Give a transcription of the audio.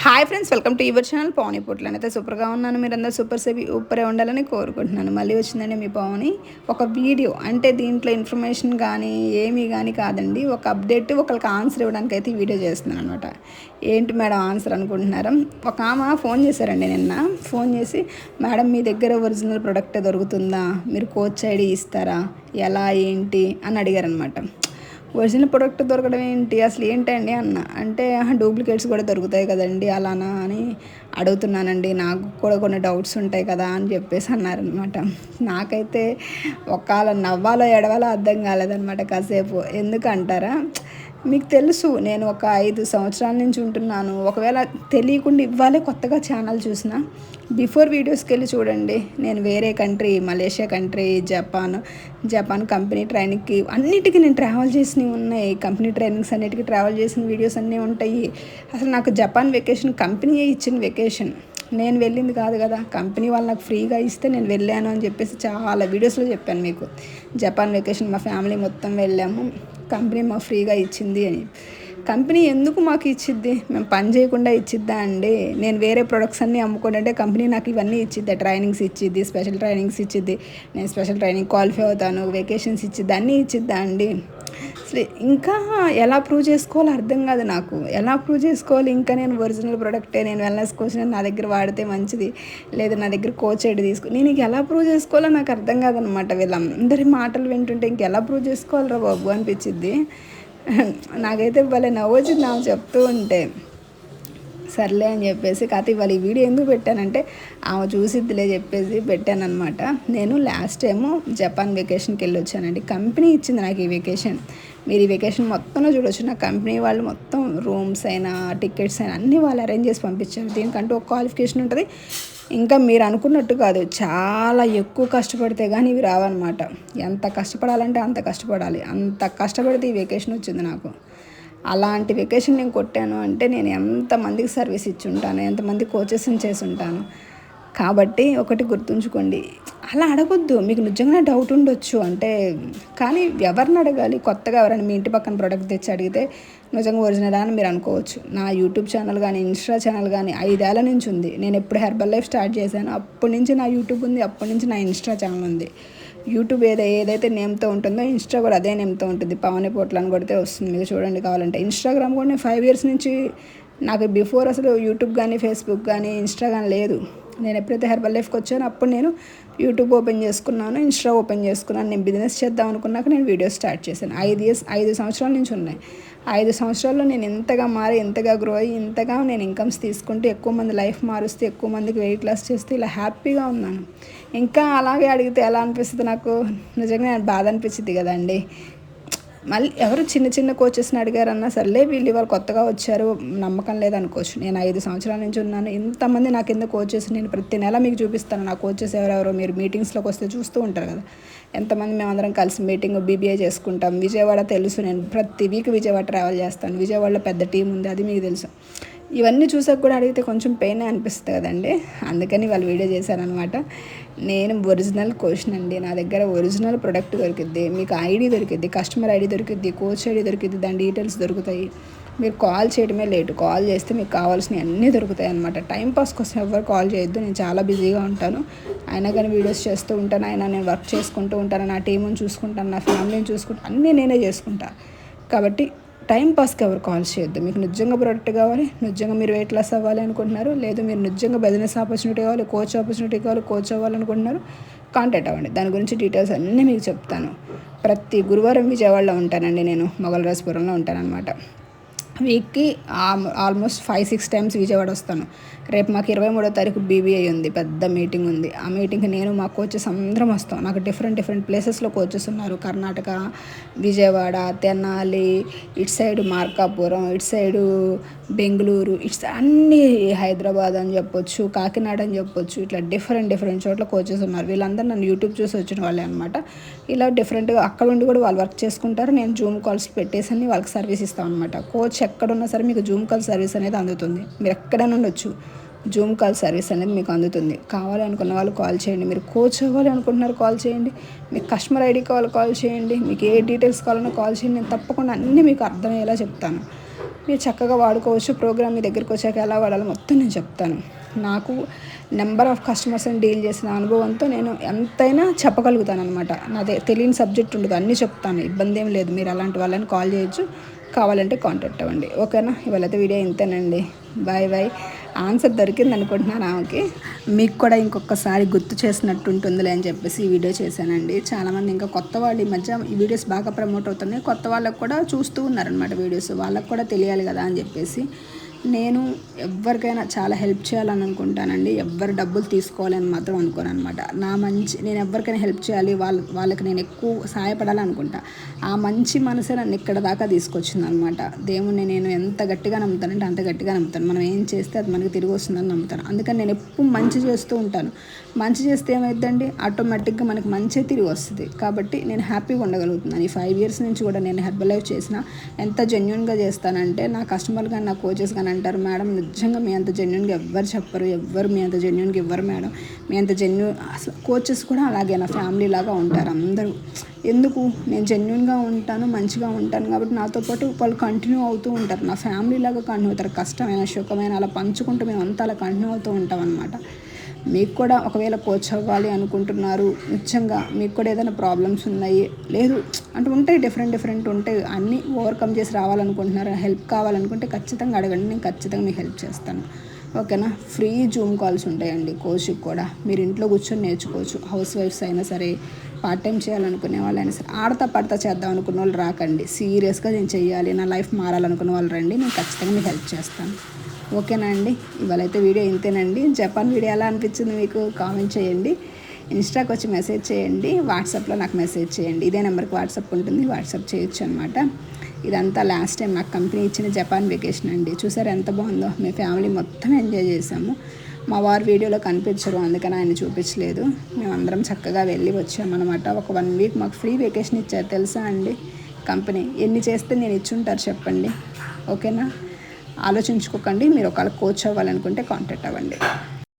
Hi friends welcome to your channel Pavani Putla అయితే సూపర్గా ఉన్నాను. మీరందరూ సూపర్ సేపీ ఊపరే ఉండాలని కోరుకుంటున్నాను. మళ్ళీ వచ్చిందండి మీ పవని ఒక వీడియో అంటే దీంట్లో ఇన్ఫర్మేషన్ కానీ ఏమీ కానీ కాదండి. ఒక అప్డేట్ ఒకరికి ఆన్సర్ ఇవ్వడానికి అయితే వీడియో చేస్తున్నాను అనమాట ఏంటి మేడం ఆన్సర్ అనుకుంటున్నారా? ఒక ఆమె ఫోన్ చేశారండి నిన్న. ఫోన్ చేసి మేడం మీ దగ్గర ఒరిజినల్ ప్రోడక్ట్ దొరుకుతుందా? మీరు కోచ్ ఐడి ఇస్తారా? ఎలా ఏంటి? అని అడిగారనమాట ఒరిజినల్ ప్రోడక్ట్ దొరకడం ఏంటి? అసలు ఏంటండి అన్న? అంటే డూప్లికేట్స్ కూడా దొరుకుతాయి కదండి. అలానా అని అడుగుతున్నానండి. నాకు కూడా కొన్ని డౌట్స్ ఉంటాయి కదా అని చెప్పేసి అన్నారనమాట నాకైతే ఒకవేళ నవ్వాలో ఎడవాలో అర్థం కాలేదనమాట కాసేపు. ఎందుకంటారా? మీకు తెలుసు నేను ఒక ఐదు సంవత్సరాల నుంచి ఉంటున్నాను. ఒకవేళ తెలియకుండా ఇవ్వాలే కొత్తగా ఛానల్ చూసిన బిఫోర్ వీడియోస్కి వెళ్ళి చూడండి. నేను వేరే country Malaysia country Japan Japan company ట్రైనింగ్కి అన్నిటికీ నేను ట్రావెల్ చేసినవి ఉన్నాయి. కంపెనీ ట్రైనింగ్స్ అన్నిటికీ ట్రావెల్ చేసిన వీడియోస్ అన్నీ ఉంటాయి. అసలు నాకు జపాన్ వెకేషన్ కంపెనీయే ఇచ్చిన వెకేషన్. నేను వెళ్ళింది కాదు కదా. కంపెనీ వాళ్ళు నాకు ఫ్రీగా ఇస్తే నేను వెళ్ళాను అని చెప్పేసి చాలా వీడియోస్లో చెప్పాను మీకు. జపాన్ వెకేషన్ మా ఫ్యామిలీ మొత్తం వెళ్ళాము. కంపెనీ మాకు ఫ్రీగా ఇచ్చింది అని. కంపెనీ ఎందుకు మాకు ఇచ్చిద్ది? మేము పని చేయకుండా ఇచ్చిద్దా అండి? నేను వేరే ప్రొడక్ట్స్ అన్నీ అమ్ముకుంటే కంపెనీ నాకు ఇవన్నీ ఇచ్చిద్ది. ట్రైనింగ్స్ ఇచ్చిద్ది స్పెషల్ ట్రైనింగ్స్ ఇచ్చిద్ది. నేను స్పెషల్ ట్రైనింగ్ క్వాలిఫై అవుతాను వెకేషన్స్ ఇచ్చిద్ది అన్నీ ఇచ్చిద్దా అండి? అసలు ఇంకా ఎలా ప్రూవ్ చేసుకోవాలో అర్థం కాదు నాకు. ఎలా ప్రూవ్ చేసుకోవాలి? ఇంకా నేను ఒరిజినల్ ప్రొడక్టే నేను వెల్నెస్ కోచ్ నా దగ్గర వాడితే మంచిది. లేదు నా దగ్గర కోచ్ ఎడ్ తీసుకో. నేను ఇంక ఎలా ప్రూవ్ చేసుకోవాలో నాకు అర్థం కాదనమాట వీళ్ళందరి మాటలు వింటుంటే ఇంకెలా ప్రూవ్ చేసుకోవాలరా బాబు అనిపించింది నాకైతే భలే నవ్వొచ్చింది నాకు చెప్తూ ఉంటే. సర్లే అని చెప్పేసి కాకపోతే ఇవాళ ఈ వీడియో ఎందుకు పెట్టానంటే ఆమె చూసిద్దిలే చెప్పేసి పెట్టాను అనమాట నేను లాస్ట్ టైము జపాన్ వెకేషన్కి వెళ్ళి వచ్చానండి కంపెనీ ఇచ్చింది నాకు ఈ వెకేషన్ మీరు ఈ వెకేషన్ మొత్తంలో చూడొచ్చు. నా కంపెనీ వాళ్ళు మొత్తం రూమ్స్ అయినా టికెట్స్ అయినా అన్నీ వాళ్ళు అరేంజ్ చేసి పంపించారు. దీనికంటూ ఒక క్వాలిఫికేషన్ ఉంటుంది. ఇంకా మీరు అనుకున్నట్టు కాదు. చాలా ఎక్కువ కష్టపడితే కానీ ఇవి రావన్నమాట. ఎంత కష్టపడాలంటే అంత కష్టపడాలి. అంత కష్టపడితే ఈ వెకేషన్ వచ్చింది నాకు. అలాంటి వెకేషన్ నేను కొట్టాను అంటే నేను ఎంతమందికి సర్వీస్ ఇచ్చి ఉంటాను ఎంతమంది కోచెస్ని చేసి ఉంటాను కాబట్టి ఒకటి గుర్తుంచుకోండి అలా అడగొద్దు. మీకు నిజంగా డౌట్ ఉండొచ్చు అంటే కానీ ఎవరిని అడగాలి? కొత్తగా ఎవరైనా మీ ఇంటి పక్కన ప్రోడక్ట్ తెచ్చి అడిగితే నిజంగా ఒరిజినల్ అని మీరు అనుకోవచ్చు. నా యూట్యూబ్ ఛానల్ కానీ ఇన్స్టా ఛానల్ కానీ ఐదేళ్ళ నుంచి ఉంది. నేను ఎప్పుడు హెర్బల్ లైఫ్ స్టార్ట్ చేశాను. అప్పటి నుంచి నా యూట్యూబ్ ఉంది అప్పటి నుంచి నా ఇన్స్టా ఛానల్ ఉంది. యూట్యూబ్ ఏదో ఏదైతే నేమ్తో ఉంటుందో ఇన్స్టా కూడా అదే నేమ్తో ఉంటుంది. పవన్ పోట్లు అని కొడితే వస్తుంది. మీరు చూడండి కావాలంటే. ఇన్స్టాగ్రామ్ కూడా నేను ఫైవ్ ఇయర్స్ నుంచి నాకు బిఫోర్ అసలు యూట్యూబ్ కానీ ఫేస్బుక్ కానీ ఇన్స్టా కానీ లేదు. నేను ఎప్పుడైతే హెర్బల్ లైఫ్కి వచ్చానో అప్పుడు నేను యూట్యూబ్ ఓపెన్ చేసుకున్నాను ఇన్స్టా ఓపెన్ చేసుకున్నాను. నేను బిజినెస్ చేద్దాం అనుకున్నాక నేను వీడియో స్టార్ట్ చేశాను. ఐదు ఇయర్స్ ఐదు సంవత్సరాల నుంచి ఉన్నాయి. ఐదు సంవత్సరాల్లో నేను ఎంతగా మారి ఎంతగా గ్రో అయ్యి ఎంతగా నేను ఇన్కమ్స్ తీసుకుంటూ ఎక్కువ మంది లైఫ్ మారుస్తూ ఎక్కువ మందికి వెయిట్ లాస్ చేస్తూ ఇలా హ్యాపీగా ఉన్నాను. ఇంకా అలాగే అడిగితే ఎలా అనిపిస్తుంది నాకు? నిజంగా బాధ అనిపించింది కదండి. మళ్ళీ ఎవరు చిన్న చిన్న కోచెస్ని అడిగారన్నా సర్లే వీళ్ళు ఇవాళ కొత్తగా వచ్చారు నమ్మకం లేదనుకోవచ్చు. నేను ఐదు సంవత్సరాల నుంచి ఉన్నాను. ఇంతమంది నా కింద కోచెస్ నేను ప్రతి నెల మీకు చూపిస్తాను. నా కోచెస్ ఎవరెవరో మీరు మీటింగ్స్లోకి వస్తే చూస్తూ ఉంటారు కదా. ఎంతమంది మేమందరం కలిసి మీటింగ్ బీబీఏ చేసుకుంటాం. విజయవాడ తెలుసు నేను. ప్రతి వీక్ విజయవాడ ట్రావెల్ చేస్తాను. విజయవాడలో పెద్ద టీం ఉంది అది మీకు తెలుసు. ఇవన్నీ చూసాక కూడా అడిగితే కొంచెం పెయిన్ అనిపిస్తుంది కదండి. అందుకని వాళ్ళు వీడియో చేశారనమాట నేను ఒరిజినల్ క్వశ్చన్ అండి. నా దగ్గర ఒరిజినల్ ప్రొడక్ట్ దొరికిద్ది మీకు ఐడి దొరికిద్ది కస్టమర్ ఐడి దొరికిద్ది కోచ్ ఐడి దొరికిద్ది దాని డీటెయిల్స్ దొరుకుతాయి. మీరు కాల్ చేయడమే లేటు. కాల్ చేస్తే మీకు కావాల్సినవి అన్నీ దొరుకుతాయి అనమాట టైం పాస్ కోసం ఎవరు కాల్ చేయొద్దు. నేను చాలా బిజీగా ఉంటాను. అయినా కానీ వీడియోస్ చేస్తూ ఉంటాను. అయినా నేను వర్క్ చేసుకుంటూ ఉంటాను. నా టీముని చూసుకుంటాను. నా ఫ్యామిలీని చూసుకుంటాను. అన్నీ నేనే చేసుకుంటాను కాబట్టి టైం పాస్కి ఎవరు కాల్ చేయొద్దు. మీకు నిజంగా ప్రొడక్ట్ కావాలి. నిజంగా మీరు వెయిట్ లాస్ అవ్వాలి అనుకుంటున్నారు. లేదు మీరు నిజంగా బిజినెస్ ఆపర్చునిటీ కావాలి కోచ్ ఆపర్చునిటీ కావాలి కోచ్ అవ్వాలనుకుంటున్నారు. కాంటాక్ట్ అవ్వండి. దాని గురించి డీటెయిల్స్ అన్నీ మీకు చెప్తాను. ప్రతి గురువారం విజయవాడలో ఉంటానండి నేను. మొగలరాజపురంలో ఉంటానన్నమాట. వీక్కి almost five six times Vijayawada వస్తాను. రేపు మాకు ఇరవై మూడో తారీఖు బీబీఐ ఉంది పెద్ద మీటింగ్ ఉంది. ఆ మీటింగ్కి నేను మా కోచెస్ అందరం వస్తాం. నాకు డిఫరెంట్ డిఫరెంట్ ప్లేసెస్లో కోచెస్ ఉన్నారు. కర్ణాటక విజయవాడ తెనాలి ఇటు సైడ్ మార్కాపురం ఇటు సైడు బెంగళూరు ఇట్స్ అన్ని హైదరాబాద్ అని చెప్పొచ్చు కాకినాడ అని చెప్పొచ్చు. ఇట్లా డిఫరెంట్ డిఫరెంట్ చోట్ల కోచెస్ ఉన్నారు. వీళ్ళందరూ నన్ను యూట్యూబ్ చూసి వచ్చిన వాళ్ళే అనమాట ఇలా డిఫరెంట్గా అక్కడ ఉండి కూడా వాళ్ళు వర్క్ చేసుకుంటారు. నేను జూమ్ కాల్స్ పెట్టేసి వాళ్ళకి సర్వీస్ ఇస్తాను అనమాట కోచ్ ఎక్కడున్నా సరే మీకు జూమ్ కాల్ సర్వీస్ అనేది అందుతుంది. మీరు ఎక్కడైనా ఉండొచ్చు జూమ్ కాల్ సర్వీస్ అనేది మీకు అందుతుంది. కావాలనుకున్న వాళ్ళు కాల్ చేయండి. మీరు కోచ్ అవ్వాలి అనుకుంటున్నారు కాల్ చేయండి. మీకు కస్టమర్ ఐడి కావాలి కాల్ చేయండి. మీకు ఏ డీటెయిల్స్ కావాలన్నా కాల్ చేయండి. నేను తప్పకుండా అన్నీ మీకు అర్థమయ్యేలా చెప్తాను. మీరు చక్కగా వాడుకోవచ్చు. ప్రోగ్రామ్ మీ దగ్గరికి వచ్చాక ఎలా వాడాలో మొత్తం నేను చెప్తాను. నాకు నెంబర్ ఆఫ్ కస్టమర్స్ని డీల్ చేసిన అనుభవంతో నేను ఎంతైనా చెప్పగలుగుతాను అనమాట నాదే తెలియని సబ్జెక్ట్ ఉండదు. అన్నీ చెప్తాను. ఇబ్బంది ఏం లేదు. మీరు అలాంటి వాళ్ళని కాల్ చేయొచ్చు. కావాలంటే కాంటాక్ట్ అవ్వండి. ఓకేనా? ఇవాళ వీడియో ఇంతేనండి. బాయ్ బాయ్ ఆన్సర్ దొరికింది అనుకుంటున్నాను ఆమెకి మీకు కూడా ఇంకొకసారి గుర్తు చేసినట్టు ఉంటుందిలే అని చెప్పేసి ఈ వీడియో చేశానండి. చాలామంది ఇంకా కొత్త వాళ్ళు ఈ మధ్య ఈ వీడియోస్ బాగా ప్రమోట్ అవుతున్నాయి. కొత్త వాళ్ళకు కూడా చూస్తూ ఉన్నారనమాట వీడియోస్. వాళ్ళకు కూడా తెలియాలి కదా అని చెప్పేసి. నేను ఎవరికైనా చాలా హెల్ప్ చేయాలని అనుకుంటానండి. ఎవ్వరు డబ్బులు తీసుకోవాలని మాత్రం అనుకోను అనమాట నా మంచి నేను ఎవరికైనా హెల్ప్ చేయాలి వాళ్ళ వాళ్ళకి నేను ఎక్కువ సహాయపడాలి అనుకుంటా. ఆ మంచి మనసే నన్ను ఇక్కడ దాకా తీసుకొచ్చింది అనమాట దేవుణ్ణి నేను ఎంత గట్టిగా నమ్ముతానంటే అంత గట్టిగా నమ్ముతాను. మనం ఏం చేస్తే అది మనకి తిరిగి వస్తుందని నమ్ముతాను. అందుకని నేను ఎప్పుడు మంచి చేస్తూ ఉంటాను. మంచి చేస్తే ఏమైందండి ఆటోమేటిక్గా మనకి మంచి తిరిగి వస్తుంది. కాబట్టి నేను హ్యాపీగా ఉండగలుగుతున్నాను. ఈ ఫైవ్ ఇయర్స్ నుంచి కూడా నేను హెర్బల్ లైఫ్ చేసిన ఎంత జెన్యున్గా చేస్తానంటే నా కస్టమర్ కానీ నా కోచెస్ కానీ అంటారు మేడం నిజంగా మీ అంత జెన్యున్గా ఎవ్వరు చెప్పరు ఎవ్వరు మీ అంత జెన్యున్గా ఇవ్వరు మేడం. మీ అంత జెన్యున్ అసలు కోచెస్ కూడా అలాగే నా ఫ్యామిలీ లాగా ఉంటారు అందరూ. ఎందుకు? నేను జెన్యున్గా ఉంటాను మంచిగా ఉంటాను కాబట్టి నాతో పాటు వాళ్ళు కంటిన్యూ అవుతూ ఉంటారు. నా ఫ్యామిలీ లాగా కంటిన్యూ అవుతారు. కష్టమైన సుఖమైన అలా పంచుకుంటూ మేము అంతా అలా కంటిన్యూ అవుతూ ఉంటాం అనమాట మీకు కూడా ఒకవేళ కోచ్ అవ్వాలి అనుకుంటున్నారు ముఖ్యంగా మీకు కూడా ఏదైనా ప్రాబ్లమ్స్ ఉన్నాయి లేదు అంటే ఉంటాయి డిఫరెంట్ డిఫరెంట్ ఉంటాయి అన్నీ ఓవర్కమ్ చేసి రావాలనుకుంటున్నారు హెల్ప్ కావాలనుకుంటే ఖచ్చితంగా అడగండి నేను ఖచ్చితంగా మీకు హెల్ప్ చేస్తాను. ఓకేనా ఫ్రీ జూమ్ కాల్స్ ఉంటాయండి కోచ్కి కూడా. మీరు ఇంట్లో కూర్చొని నేర్చుకోవచ్చు. హౌస్ వైఫ్స్ అయినా సరే పార్ట్ టైం చేయాలనుకునే వాళ్ళైనా సరే ఆడతా పడతా చేద్దాం అనుకున్న వాళ్ళు రాకండి. సీరియస్గా నేను చేయాలి నా లైఫ్ మారాలనుకున్న వాళ్ళు రండి నేను ఖచ్చితంగా మీకు హెల్ప్ చేస్తాను. ఓకేనా అండి? ఇవాళైతే వీడియో ఇంతేనండి. జపాన్ వీడియో ఎలా అనిపించింది మీకు? కామెంట్ చేయండి. ఇన్స్టాకి వచ్చి మెసేజ్ చేయండి. వాట్సాప్లో నాకు మెసేజ్ చేయండి. ఇదే నెంబర్కి వాట్సాప్ ఉంటుంది. వాట్సాప్ చేయొచ్చు అనమాట ఇదంతా లాస్ట్ టైం నాకు కంపెనీ ఇచ్చిన జపాన్ వెకేషన్ అండి. చూసారు ఎంత బాగుందో? మీ ఫ్యామిలీ మొత్తం ఎంజాయ్ చేసాము మా వారు వీడియోలో కనిపించరు. అందుకని ఆయన చూపించలేదు. మేమందరం చక్కగా వెళ్ళి వచ్చామన్నమాట ఒక వన్ వీక్ మాకు ఫ్రీ వెకేషన్ ఇచ్చారు. తెలుసా అండి? కంపెనీ ఎన్ని చేస్తే నేను ఇచ్చుంటారు చెప్పండి. ఓకేనా? ఆలోచించుకోకండి మీరు ఒకవేళ కోచ్ అవ్వాలనుకుంటే కాంటాక్ట్ అవ్వండి.